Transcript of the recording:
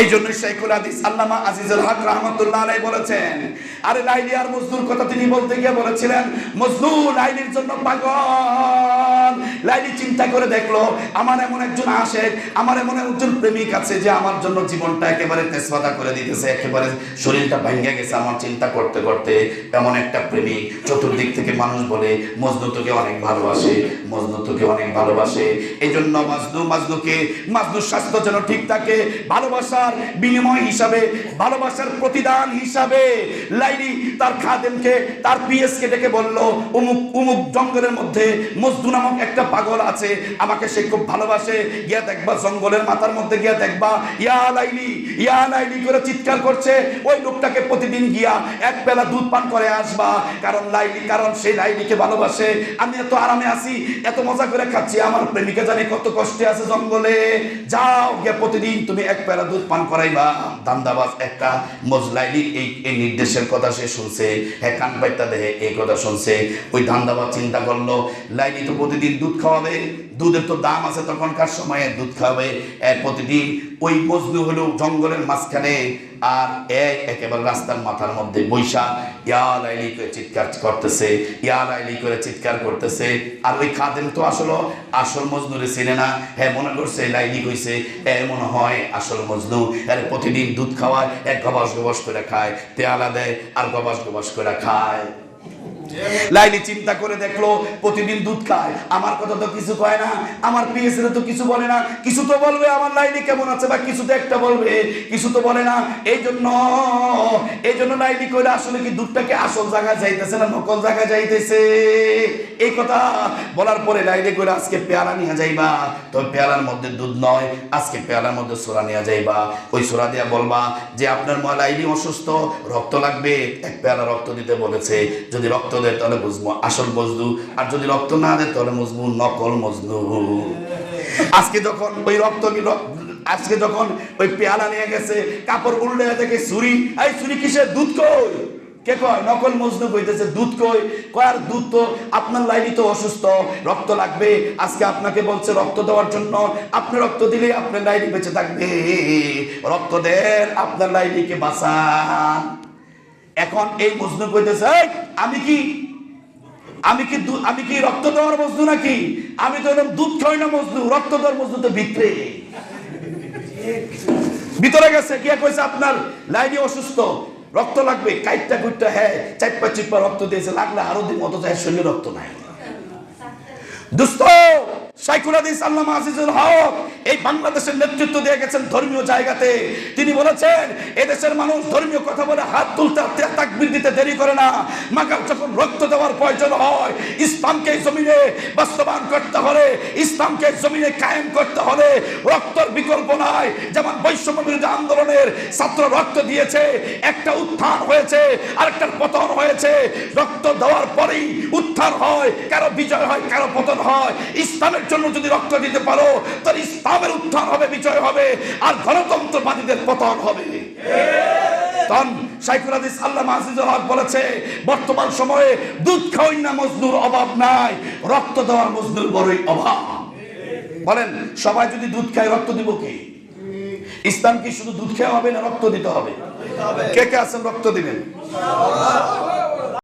এই জন্য শেখুল হাদিস আল্লামা আজিজুল হক রহমতুল্লাহ আলাই বলেছেন, আরে লাইলি আর মজদুর কথা তিনি বলতে গিয়ে বলেছিলেন মজদু লাইলির জন্য পাগল। লাইলি চিন্তা করে দেখল, আমার এমন একজন আশেক, আমার এমন একজন প্রেমিক আছে যে আমার জন্য জীবনটা একেবারে তেজপাতা করে দিতেছে, একেবারে শরীরটা ভেঙে গেছে আমার চিন্তা করতে করতে। এমন একটা প্রেমিক, চতুর্দিক থেকে মানুষ বলে মজনু তোকে অনেক ভালোবাসে মজনু তোকে অনেক ভালোবাসে। এই জন্য মাজনু মাজনুকে মাজনুর স্বাস্থ্য যেন ঠিক থাকে ভালোবাসার বিনিময় হিসাবে, ভালোবাসার প্রতিদান হিসাবে। লাইলি তার খাদেমকে, তার পিএসকে ডেকে বলল, অমুক অমুক জঙ্গলের মধ্যে মজদু নামক একটা পাগল আছে, আমাকে সে খুব ভালোবাসে। গিয়া দেখবা, জঙ্গলের মাথার মধ্যে গিয়া দেখবা। ইয়া লাইলি ইয়া লাইলি করে চিৎকার করছে। ওই লোকটাকে প্রতিদিন গিয়া এক বেলা দুধ পান করে আসবা। কারণ লাইলি, কারণ সেই লাইলিকে ভালোবাসে। আমি এত আরামে আছি, এত মজা করে খাচ্ছি। আমার প্রেমিকা জানি কত কষ্টে আছে জঙ্গলে। যাও গিয়া প্রতিদিন তুমি এক বেলা দুধ পান করাইবা দান্দাবাজ একটা মজলাইলি এই এই নির্দেশের কথা সে শুনছে হ্যাঁ কান পাইতা দেহে এই কথা শুনছে। ওই দামদাবাজ চিন্তা করল, লাইলি তো প্রতিদিন দুধ খাওয়াবে, দুধের তো দাম আছে তখনকার সময়ে, দুধ খাওয়াবে প্রতিদিন ওই মজনু হলো জঙ্গলের মাঝখানে, আর এ একেবারে রাস্তার মাথার মধ্যে বৈশা, ইয়া লাইলি করে চিৎকার করতেছে, ইয়া লাইলি করে চিৎকার করতেছে। আর ওই খাদেম তো আসলে, আসল মজনুরে চিনে না। হ্যাঁ মনে করছে, লাইলি কইছে, এ মনে হয় আসল মজনু। আরে প্রতিদিন দুধ খাওয়ায়, এক গবাস গবাস করে খায়, পেয়ালা দেয়, আর গবাস গবাস করে খায়। লাইলি চিন্তা করে দেখল, প্রতিদিন দুধ খায়। আমার কথা তো কিছু কয় না। আমার পিএসএ তো কিছু বলে না। কিছু তো বলবে আমার লাইলি কেমন আছে বা কিছু তো একটা বলবে। কিছু তো বলে না। এই জন্য এই জন্য লাইলি কইলে, আসলে কি দুধটাকে আসল জায়গায় যাইতেছে না নকল জায়গায় যাইতেছে? এই কথা বলার পরে লাইলি কইলে, আজকে পেয়ারা নিয়ে যাইবা। তো পেয়ারার মধ্যে দুধ নয়। আজকে পেয়ারার মধ্যে সোরা নিয়ে যাইবা। ওই সোরা দিয়া বলবা যে, আপনার মা লাইলি অসুস্থ, রক্ত লাগবে। এক পেয়ারা রক্ত দিতে বলেছে। যদি রক্ত দেয় তাহলে বুঝব। আসল মজনু। আর যদি রক্ত না দেয়, তাহলে বুঝব নকল মজনু। আজকে যখন ওই রক্ত আজকে যখন ওই পেয়ালা নিয়ে গেছে, কাপড় উল্টে দেখে ছুরি। এই ছুরি কিসের? দুধ কই? কে কয়? নকল মজনু দুধ কই? কয়, আর দুধ তো আপনার লাইনি তো অসুস্থ। রক্ত লাগবে। আজকে আপনাকে বলছে রক্ত দেওয়ার জন্য। আপনি রক্ত দিলে আপনার লাইনি বেঁচে থাকবে। রক্ত দেন, আপনার লাইনিকে বাঁচান। এখন এই মজনু কইতেছে "এই, আমি কি আমি কি আমি কি রক্ত দেওয়ার মজনু নাকি? আমি তো এরকম দুধ খাই না মজনু রক্ত দেওয়ার মজনু তো ভিতরে। ভিতরে গেছে কি কইছে আপনার লাইনি অসুস্থ রক্ত লাগবে। কাইটটা কুইটটা হ্যাঁ চাইপা চিপা রক্ত দিয়েছে লাগলে আরও দিন অত যায় শরীরে রক্ত নাই। দুস্থ! তিনি বলেছেন, এদেশের মানুষ ধর্মীয় কথা বলে হাত তুলতে তাকবীর দিতে দেরি করে না। যখন রক্ত দেওয়ার প্রয়োজন হয়, ইসলামকে জমিনে বাস্তবায়ন করতে হলে, ইসলামকে জমিনে কায়েম করতে হলে রক্তর বিকল্প নাই। যেমন বৈষম্য আন্দোলনের ছাত্র রক্ত দিয়েছে, একটা উত্থান হয়েছে, আরেকটার পতন হয়েছে। রক্ত দেওয়ার পরেই উত্থান হয়, কারও বিজয় হয়, কারও পতন হয়। ইসলামের জন্য যদি রক্ত দিতে পারো তাহলে ইসলামের উত্থান হবে, বিজয় হবে, আর গণতন্ত্রবাদীদের পতন হবে। বর্তমান সময়ে দুধ খাওয়াই না মজদুর অভাব নাই, রক্ত দেওয়ার মজদুর বড়ই অভাব। বলেন, সবাই যদি দুধ খায়, রক্ত দিব কি? ইসলাম কি শুধু দুধ খেয়ে হবে না রক্ত দিতে হবে? কে কে আছেন রক্ত দিবেন?